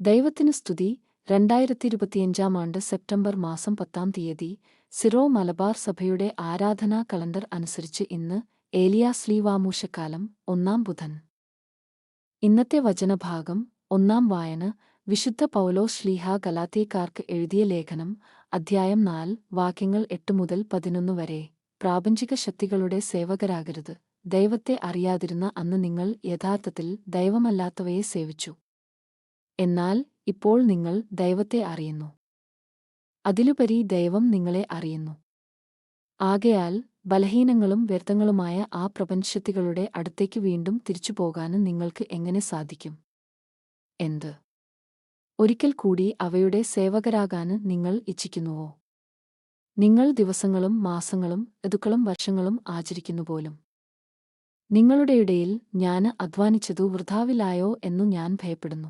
ദൈവത്തിനു സ്തുതി. രണ്ടായിരത്തി ഇരുപത്തിയഞ്ചാം ആണ്ട് സെപ്റ്റംബർ മാസം പത്താം തീയതി സിറോ മലബാർ സഭയുടെ ആരാധനാ കലണ്ടർ അനുസരിച്ച് ഇന്ന് ഏലിയാ ലീവാമൂശക്കാലം ഒന്നാം ബുധൻ. ഇന്നത്തെ വചനഭാഗം ഒന്നാം വായന വിശുദ്ധ പൗലോസ് ശ്ലീഹ ഗലാത്തിയക്കാർക്ക് എഴുതിയ ലേഖനം അധ്യായം നാല് വാക്യങ്ങൾ എട്ട് മുതൽ പതിനൊന്ന് വരെ. പ്രാപഞ്ചിക ശക്തികളുടെ സേവകരാകരുത്. ദൈവത്തെ അറിയാതിരുന്ന അന്ന് നിങ്ങൾ യഥാർത്ഥത്തിൽ ദൈവമല്ലാത്തവയെ സേവിച്ചു. എന്നാൽ ഇപ്പോൾ നിങ്ങൾ ദൈവത്തെ അറിയുന്നു. അതിലുപരി ദൈവം നിങ്ങളെ അറിയുന്നു. ആകയാൽ ബലഹീനങ്ങളും വ്യർത്ഥങ്ങളുമായ ആ പ്രപഞ്ചത്തികളുടെ അടുത്തേക്ക് വീണ്ടും തിരിച്ചു തിരിച്ചുപോകാനും നിങ്ങൾക്ക് എങ്ങനെ സാധിക്കും? എന്ത്? ഒരിക്കൽ കൂടി അവയുടെ സേവകരാകാന് നിങ്ങൾ ഇച്ഛിക്കുന്നുവോ? നിങ്ങൾ ദിവസങ്ങളും മാസങ്ങളും ഋതുക്കളും വർഷങ്ങളും ആചരിക്കുന്നു പോലും. നിങ്ങളുടെ ഇടയിൽ ഞാൻ അധ്വാനിച്ചതു വൃഥാവിലായോ എന്നു ഞാൻ ഭയപ്പെടുന്നു.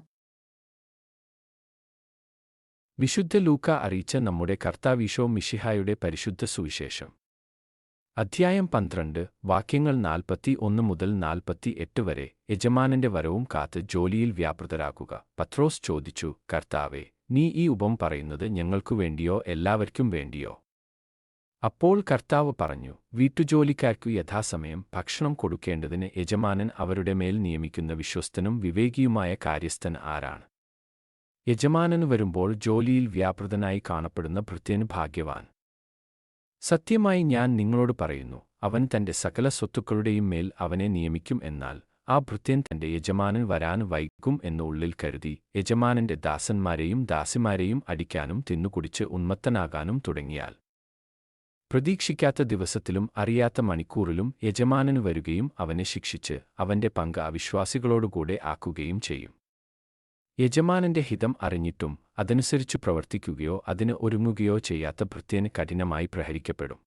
വിശുദ്ധ ലൂക്ക അറിയിച്ച നമ്മുടെ കർത്താവീശോ മിഷിഹായുടെ പരിശുദ്ധ സുവിശേഷം. അധ്യായം പന്ത്രണ്ട് വാക്യങ്ങൾ നാൽപ്പത്തി ഒന്ന് മുതൽ നാൽപ്പത്തി എട്ട് വരെ യജമാനന്റെ വരവും കാത്ത് ജോലിയിൽ വ്യാപൃതരാക്കുക. പത്രോസ് ചോദിച്ചു കർത്താവെ നീ ഈ ഉപം പറയുന്നത് ഞങ്ങൾക്കു വേണ്ടിയോ എല്ലാവർക്കും വേണ്ടിയോ? അപ്പോൾ കർത്താവ് പറഞ്ഞു വീട്ടുജോലിക്കാർക്കു യഥാസമയം ഭക്ഷണം കൊടുക്കേണ്ടതിന് യജമാനൻ അവരുടെ മേൽ നിയമിക്കുന്ന വിശ്വസ്തനും വിവേകിയുമായ കാര്യസ്ഥൻ ആരാണ്? യജമാനനു വരുമ്പോൾ ജോലിയിൽ വ്യാപൃതനായി കാണപ്പെടുന്ന ഭൃത്യന് ഭാഗ്യവാൻ. സത്യമായി ഞാൻ നിങ്ങളോട് പറയുന്നു അവൻ തന്റെ സകല സ്വത്തുക്കളുടെയും മേൽ അവനെ നിയമിക്കും എന്നാൽ ആ ഭൃത്യൻ തന്റെ യജമാനൻ വരാൻ വൈകും എന്ന ഉള്ളിൽ കരുതി യജമാനന്റെ ദാസന്മാരെയും ദാസിമാരെയും അടിക്കാനും തിന്നുകുടിച്ച് ഉന്മത്തനാകാനും തുടങ്ങിയാൽ. പ്രതീക്ഷിക്കാത്ത ദിവസത്തിലും അറിയാത്ത മണിക്കൂറിലും യജമാനന് വരികയും അവനെ ശിക്ഷിച്ച് അവന്റെ പങ്ക് അവിശ്വാസികളോടുകൂടെ ആക്കുകയും ചെയ്യും. യജമാനന്റെ ഹിതം അറിഞ്ഞിട്ടും അതനുസരിച്ച് പ്രവർത്തിക്കുകയോ അതിന് ഒരുങ്ങുകയോ ചെയ്യാത്ത ഭൃത്യന് കഠിനമായി പ്രഹരിക്കപ്പെടും.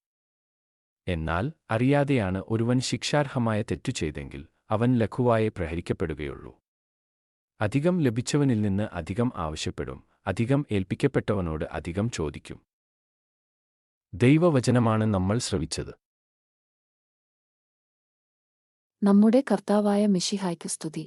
എന്നാൽ അറിയാതെയാണ് ഒരുവൻ ശിക്ഷാർഹമായ തെറ്റു ചെയ്തെങ്കിൽ അവൻ ലഘുവായെ പ്രഹരിക്കപ്പെടുകയുള്ളൂ. അധികം ലഭിച്ചവനിൽ നിന്ന് അധികം ആവശ്യപ്പെടും അധികം ഏൽപ്പിക്കപ്പെട്ടവനോട് അധികം ചോദിക്കും. ദൈവവചനമാണ് നമ്മൾ ശ്രവിച്ചത്. നമ്മുടെ കർത്താവായ മിഷിഹായ്ക്ക് സ്തുതി.